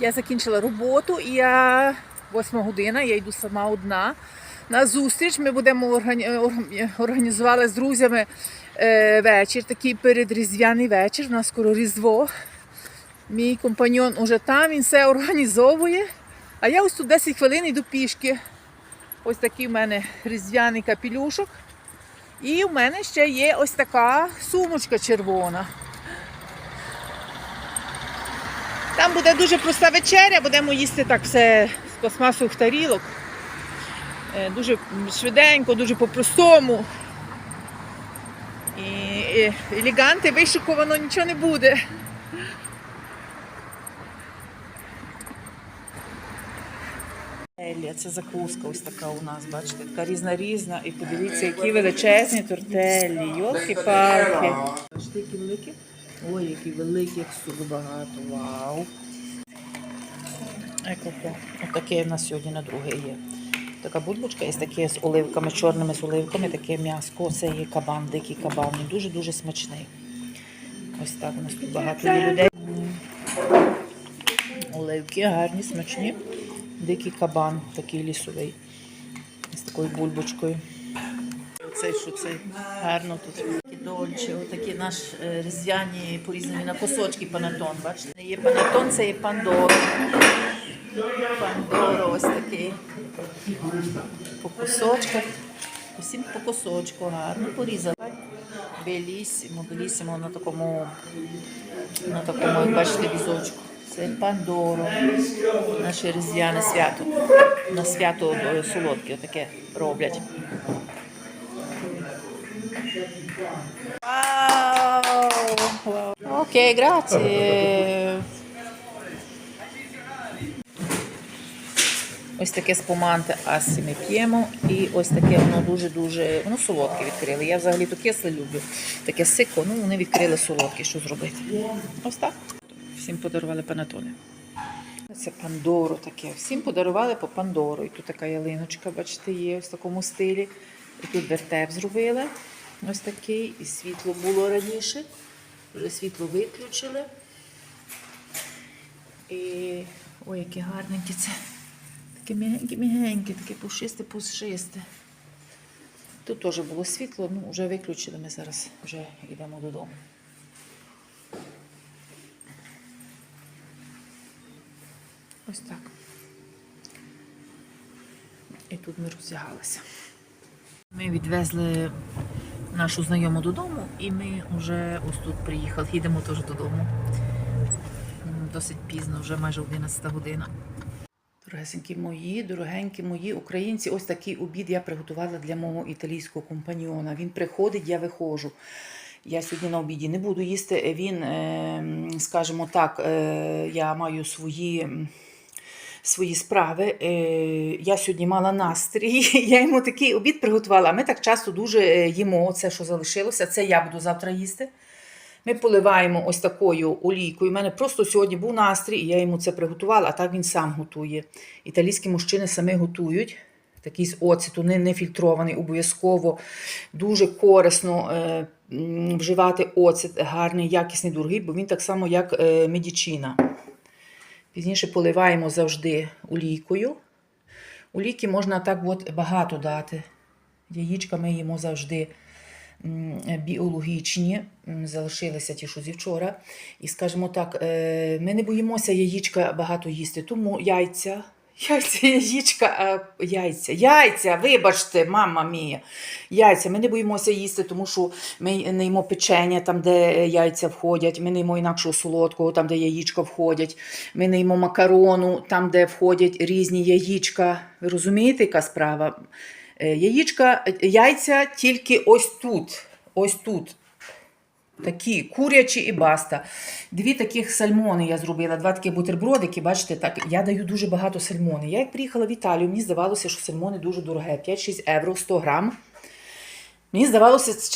Я закінчила роботу і я 8 година, я йду сама одна. На зустріч ми будемо органі... організували з друзями е, вечір, такий передріздвяний вечір. У нас скоро Різдво. Мій компаньон уже там, він все організовує. А я ось тут 10 хвилин йду пішки. Ось такий в мене різдвяний капелюшок. І в мене ще є ось така сумочка червона. Там буде дуже проста вечеря, будемо їсти так все з пластмасових тарілок. Е, Дуже швиденько, дуже по-простому. І, елеганти, вишуковано нічого не буде. Це закуска ось така у нас, бачите, така різна різна. І подивіться, які величезні тортелі. Йолки палки Бачите, які великі? Ой, які великі, як суду багато. Вау. Отаке в нас сьогодні на друге є. Така бульбочка є таке з оливками, чорними з оливками, таке м'яско. Це є кабан, дикий кабан. Дуже-дуже смачний. Ось так у нас тут багато людей. Оливки гарні, смачні. Дикий кабан, такий лісовий. З такою бульбочкою. Оцей, що цей гарно тут. Дольче, отакі наш е, різдвяні порізані на кусочки панетон. Бачите, є панетон, це є пандоро. Пандоро ось такий. По кусочках. Усім по кусочку гарно порізали. Белісімо, белісімо на такому, на такому, як бачите, візочку. Це пандоро. Наше різдвяне свято. На свято е, солодке таке роблять. Вау! Вау! Окей, граzie. Ось таке спуманте асі ми п'ємо. І ось таке воно дуже-дуже воно солодке відкрили. Я взагалі то кисле люблю. Таке сико, ну вони відкрили солодке. Що зробити? Ось так. Всім подарували панатони. Це пандоро таке. Всім подарували по пандору. І тут така ялиночка, бачите, є ось в такому стилі. І тут вертеп зробили. Ось такий. І світло було раніше. Вже світло виключили. І ой, які гарненькі це. Таке м'ягеньке, м'ягеньке, таке пушисте, пушисте. Тут теж було світло, ну вже виключили. Ми зараз вже йдемо додому. Ось так. І тут ми роздягалися. Ми відвезли нашу знайому додому, і ми вже ось тут приїхали. Їдемо теж додому. Досить пізно, вже майже 11 година. Дорогесенькі мої, дорогенькі мої українці, ось такий обід я приготувала для мого італійського компаньйона. Він приходить, я виходжу. Я сьогодні на обіді не буду їсти. Він, е, скажімо так, е, я маю свої. Свої справи. Е, Я сьогодні мала настрій. Я йому такий обід приготувала. Ми так часто дуже е, їмо це, що залишилося. Це я буду завтра їсти. Ми поливаємо ось такою олійкою. У мене просто сьогодні був настрій, і я йому це приготувала, а так він сам готує. Італійські мужчини самі готують. Такий з оцету, не, не фільтрований, обов'язково. Дуже корисно е, вживати оцет, гарний, якісний, дорогий, бо він так само, як е, медичина. Пізніше поливаємо завжди олійкою. Олійки можна так от багато дати. Яєчка ми їмо завжди біологічні, залишилися ті, що зі вчора. І скажімо так, е, ми не боїмося яєчка багато їсти, тому яйця. Яйця, яєчка, а, яйця, яйця, вибачте, мама мія. Яйця. Ми не боїмося їсти, тому що ми не їмо печення, там, де яйця входять, ми не їмо інакшого солодкого, там, де яєчка входять. Ми не їмо макарону, там, де входять різні яєчка. Ви розумієте, яка справа? Е, Яєчка, яйця тільки ось тут. Ось тут. Такі курячі і баста. Дві таких сальмони я зробила, два такі бутербродики, бачите, так, я даю дуже багато сальмони. Я як приїхала в Італію, мені здавалося, що сальмони дуже дороге. 5-6 євро 100 грам. Мені здавалося,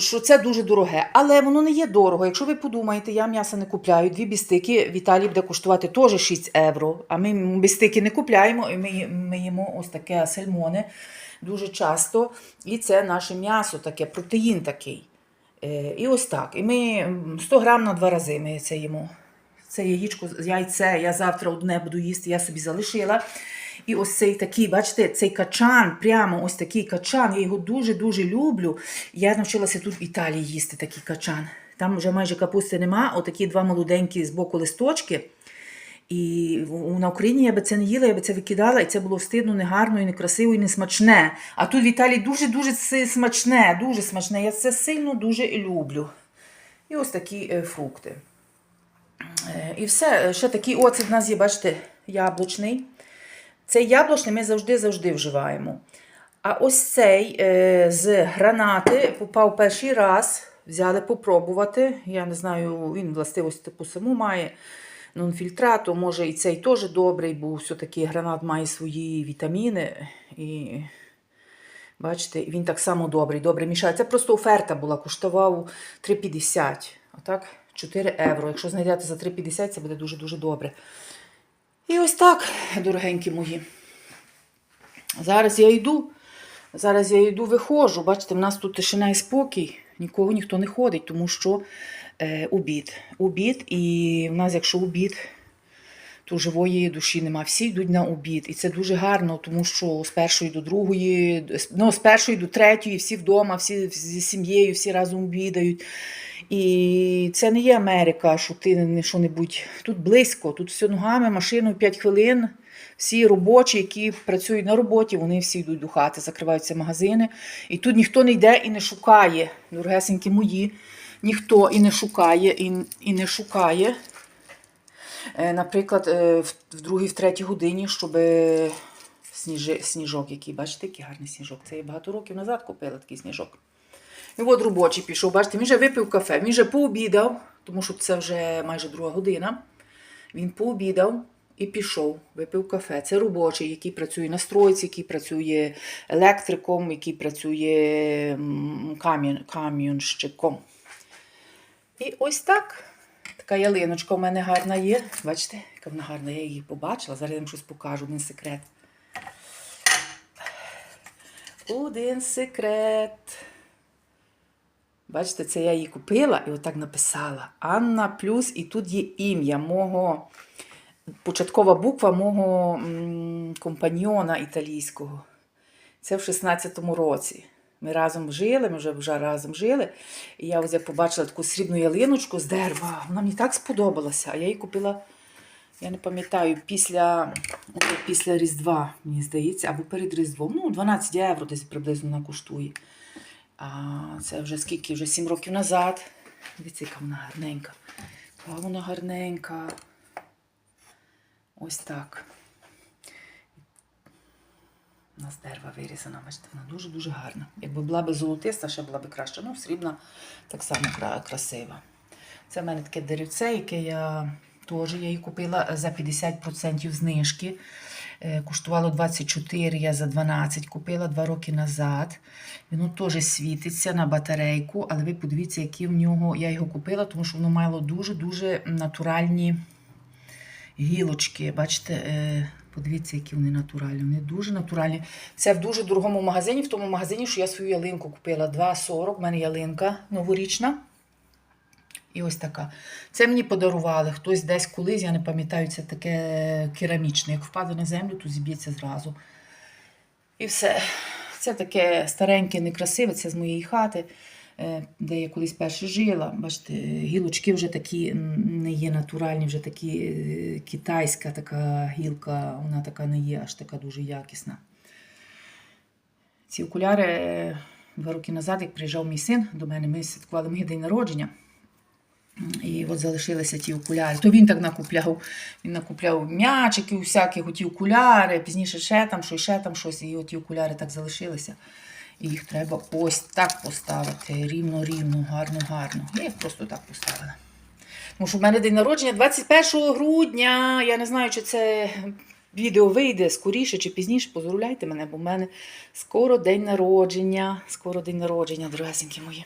що- це дуже дороге. Але воно не є дорого. Якщо ви подумаєте, я м'яса не купляю. Дві бістики в Італії буде коштувати теж 6 євро. А ми бістики не купляємо, і ми, ми їмо ось таке сальмони дуже часто. І це наше м'ясо, таке, протеїн такий. Е, І ось так. І ми 100 грам на два рази ми це їмо. Це яєчко, яйце, я завтра одне буду їсти, я собі залишила. І ось цей такий, бачите, цей качан, прямо ось такий качан. Я його дуже-дуже люблю. Я навчилася тут в Італії їсти такий качан. Там вже майже капусти нема, отакі два молоденькі з боку листочки. І на Україні я би це не їла, я би це викидала, і це було стидно, негарно, і некрасиво, і не смачне. А тут в Італії дуже-дуже смачне, дуже смачне. Я це сильно дуже люблю. І ось такі е, фрукти. Е, І все, ще такий оцет в нас є, бачите, яблучний. Цей яблучний ми завжди-завжди вживаємо. А ось цей е, з гранати попав перший раз. Взяли попробувати. Я не знаю, він властивості таку саму має нонфільтрату. Може і цей теж добрий, бо все-таки гранат має свої вітаміни. І бачите, він так само добрий, добре мішає. Це просто оферта була, коштував 3,50. Отак, 4 євро. Якщо знайдете за 3,50, це буде дуже-дуже добре. І ось так, дорогенькі мої. Зараз я йду. Зараз я йду, виходжу. Бачите, в нас тут тишина і спокій, нікого ніхто не ходить, тому що е, обід. Обід, і в нас, якщо обід, то живої душі нема. Всі йдуть на обід. І це дуже гарно, тому що з першої до другої, ну, з першої до третьої, всі вдома, всі зі сім'єю, всі разом обідають. І це не є Америка, що ти не що-небудь. Тут близько, тут все ногами, машиною 5 хвилин. Всі робочі, які працюють на роботі, вони всі йдуть до хати, закриваються магазини. І тут ніхто не йде і не шукає, дорогесенькі мої, ніхто і не шукає, і, і не шукає. Е, Наприклад, е, в, другій, в третій годині, щоб е, сніжи, сніжок, який, бачите, який гарний сніжок. Це я багато років назад купила такий сніжок. І от робочий пішов, бачите, він вже випив кафе, він вже пообідав, тому що це вже майже друга година. Він пообідав і пішов, випив кафе. Це робочий, який працює на стройці, який працює електриком, який працює кам'янщиком. І ось так. Така ялиночка у мене гарна є. Бачите, яка вона гарна, я її побачила. Зараз я вам щось покажу, один секрет. Один секрет. Бачите, це я її купила і отак написала. Анна плюс, і тут є ім'я мого, початкова буква мого м, компаньйона італійського. Це в 16-му році. Ми разом жили, ми вже, вже разом жили. І я ось як побачила таку срібну ялиночку з дерева. Вона мені так сподобалася. А я її купила, я не пам'ятаю, після, після Різдва, мені здається, або перед Різдвом. Ну, 12 євро десь приблизно вона коштує. А це вже скільки? Вже 7 років назад. Дивіться, яка вона гарненька. Яка вона гарненька. Ось так. У нас дерева вирізана, бачите, вона дуже-дуже гарна. Якби була б золотиста, ще була б краща. Ну, срібна так само красива. Це в мене таке деревце, яке я теж я її купила за 50% знижки. Е, Коштувало 24, я за 12 купила 2 роки назад. Воно теж світиться на батарейку, але ви подивіться, які в нього. Я його купила, тому що воно мало дуже-дуже натуральні гілочки. Бачите, е, подивіться, які вони натуральні. Вони дуже натуральні. Це в дуже дорогому магазині, в тому магазині, що я свою ялинку купила 2,40. У мене ялинка новорічна. І ось така. Це мені подарували. Хтось десь колись, я не пам'ятаю, це таке керамічне. Як впаде на землю, то зіб'ється зразу. І все. Це таке стареньке, некрасиве, це з моєї хати, де я колись перше жила. Бачите, гілочки вже такі не є натуральні, вже такі е, китайська така гілка, вона така не є, аж така дуже якісна. Ці окуляри е, два роки назад, як приїжджав мій син до мене, ми святкували мій день народження. І от залишилися ті окуляри. То він так накупляв. Він накупляв м'ячики, всякі ті окуляри, пізніше ще там щось, ще там щось. І от ті окуляри так залишилися. Їх треба ось так поставити. Рівно-рівно, гарно-гарно. Я їх просто так поставила. Тому що в мене день народження 21 грудня. Я не знаю, чи це відео вийде скоріше чи пізніше. Поздравляйте мене, бо в мене скоро день народження. Скоро день народження, дорогесенькі мої.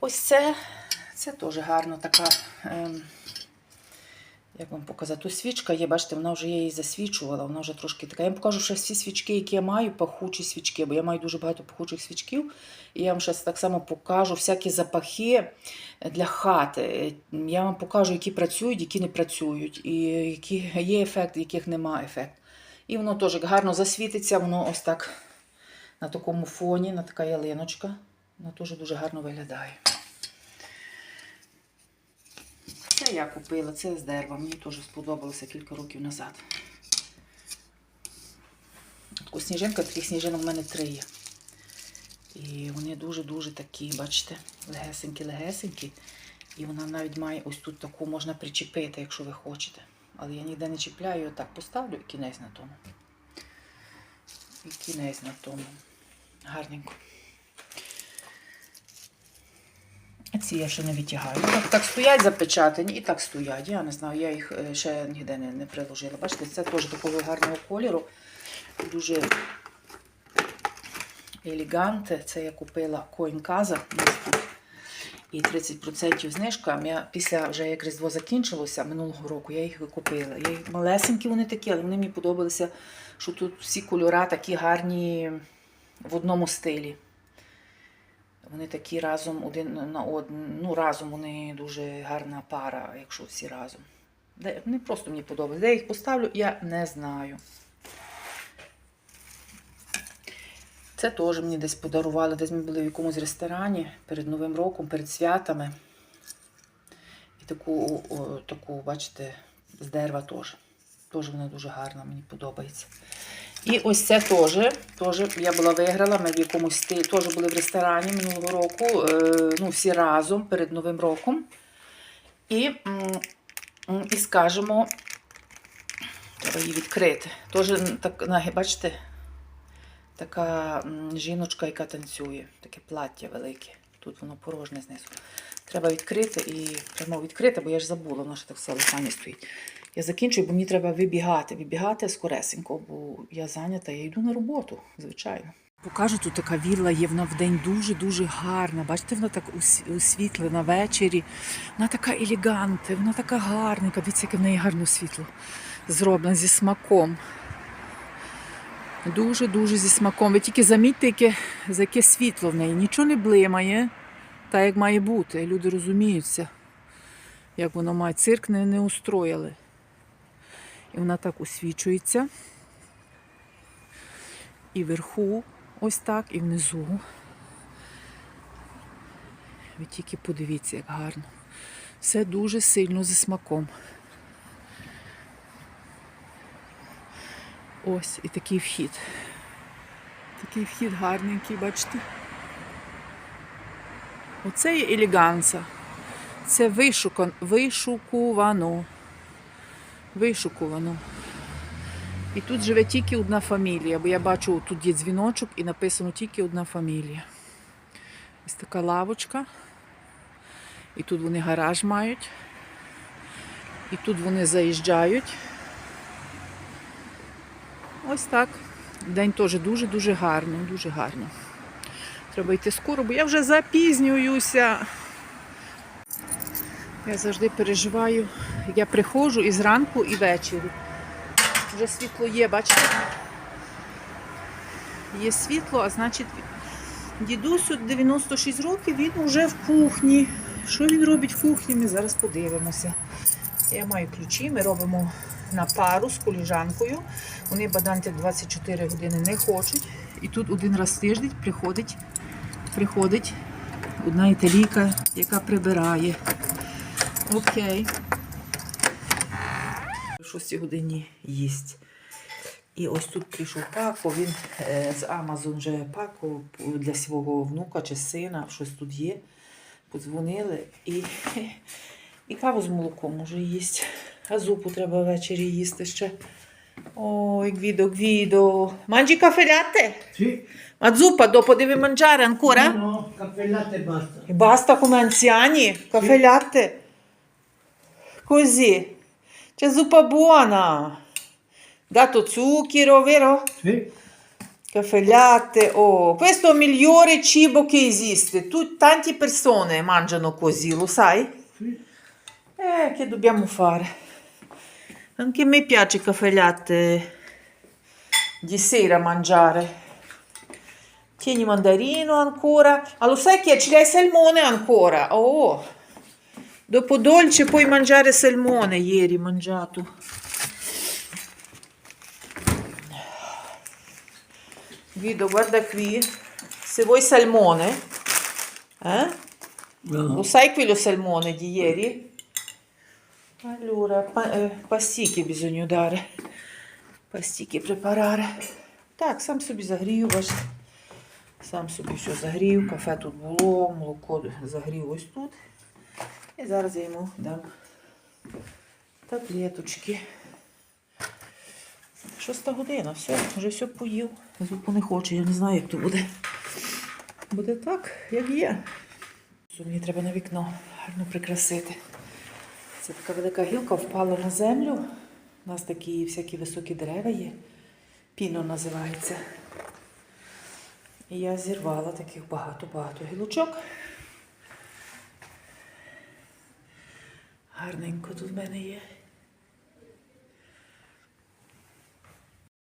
Ось це, це теж гарно така. Ем, Як вам показати? Тут свічка є, бачите, вона вже я її засвічувала, вона вже трошки така. Я вам покажу, що всі свічки, які я маю, пахучі свічки, бо я маю дуже багато пахучих свічків. І я вам зараз так само покажу всякі запахи для хати. Я вам покажу, які працюють, які не працюють, і які є ефект, яких немає ефект. І воно теж гарно засвітиться, воно ось так на такому фоні, на така ялиночка. Воно теж дуже гарно виглядає. Це я купила, це з дерева. Мені теж сподобалося кілька років назад. Таку сніжинка, таких сніжинок в мене три є. І вони дуже-дуже такі, бачите, легесенькі-легесенькі. І вона навіть має ось тут таку можна причепити, якщо ви хочете. Але я ніде не чіпляю, отак поставлю і кінець на тому. І кінець на тому. Гарненько. А Ці я ще не витягаю. Так, так стоять запечатані і так стоять. Я не знаю, я їх е, ще ніде не, не приложила. Бачите, це теж такого гарного кольору. Дуже елеганте. Це я купила Coinказа. І 30% знижка. Я після вже як Різдво закінчилося минулого року, я їх викупила. Я їх малесенькі вони такі, але вони мені подобалися, що тут всі кольори такі гарні в одному стилі. Вони такі разом один на один. Ну, разом вони дуже гарна пара, якщо всі разом. Де, вони просто мені подобаються. Де я їх поставлю, я не знаю. Це теж мені десь подарували. Десь ми були в якомусь ресторані перед Новим роком, перед святами. І таку, о, таку бачите, з дерева теж. Теж вона дуже гарна, мені подобається. І ось це теж. теж я була виграла. Ми в якомусь теж були в ресторані минулого року. Е, ну, всі разом перед Новим роком. І, і скажемо, треба її відкрити. Теж так, бачите, така жіночка, яка танцює, таке плаття велике. Тут воно порожнє знизу. Треба відкрити і прямо відкрити, бо я ж забула, воно ще так все лишання стоїть. Я закінчую, бо мені треба вибігати. Вибігати скоресенько, бо я зайнята, я йду на роботу, звичайно. Покажу, тут така вілла є, вона вдень дуже-дуже гарна. Бачите, вона так освітлена ввечері. Вона така елеганта, вона така гарненька. Дивіться, яке в неї гарне світло зроблено зі смаком. Дуже-дуже зі смаком. Ви тільки замітьте, яке, за яке світло в неї. Нічого не блимає, так як має бути. Люди розуміються, як воно має. Цирк не, не устроїли. І вона так освічується. І вверху, ось так, і внизу. Ви тільки подивіться, як гарно. Все дуже сильно зі смаком. Ось і такий вхід. Такий вхід гарненький, бачите? Оце є елеганса. Це вишукан, вишукувано. Вишукувано. І тут живе тільки одна фамілія, бо я бачу, тут є дзвіночок і написано тільки одна фамілія. Ось така лавочка. І тут вони гараж мають. І тут вони заїжджають. Ось так. День теж дуже-дуже гарно, дуже гарно. Треба йти скоро, бо я вже запізнююся. Я завжди переживаю, я приходжу і зранку, і ввечері. Вже світло є, бачите? Є світло, а значить, дідусю 96 років, він вже в кухні. Що він робить в кухні? Ми зараз подивимося. Я маю ключі, ми робимо на пару з коліжанкою. Вони баданти 24 години не хочуть. І тут один раз в тиждень приходить, приходить одна італійка, яка прибирає. Окей. В 6 годині їсть. І ось тут прийшов Пако, він е, з Amazon вже Пако для свого внука чи сина, щось тут є. Подзвонили і, і каву з молоком уже їсть. А зупу треба ввечері їсти ще. Ой, Гвідо, Гвідо. Манджі кафе ляте? Sì, Ma zuppa dopo deve mangiare ancora? no, caffè e latte e basta. E basta come anziani? Caffè latte? Così. C'è zuppa buona. Dato zucchero, vero? Sì, Caffè latte. Oh, questo è il migliore cibo che esiste. Tu, tante persone mangiano così, lo sai? sì. Eh, che dobbiamo fare? Anche a me piace il caffè latte di sera mangiare. Tieni mandarino ancora. Ah, lo sai che ce l'hai salmone ancora? Oh, dopo dolce puoi mangiare salmone. Ieri mangiato. Guido, guarda qui. Se vuoi salmone, eh? no. Lo sai quello salmone di ieri? Allora, pa- е, пастіки bisogna dare. Пастіки preparare. Так, сам собі загрію, бачите. Сам собі все загрів, кафе тут було, молоко загрів ось тут. І зараз я йому дам таблеточки. Шоста година, все, вже все поїв. Зупу не хочу, я не знаю, як то буде. Буде так, як є. Мені треба на вікно гарно прикрасити. Це така велика гілка впала на землю. У нас такі всякі високі дерева є. Піно називається. І я зірвала таких багато-багато гілочок. Гарненько тут в мене є.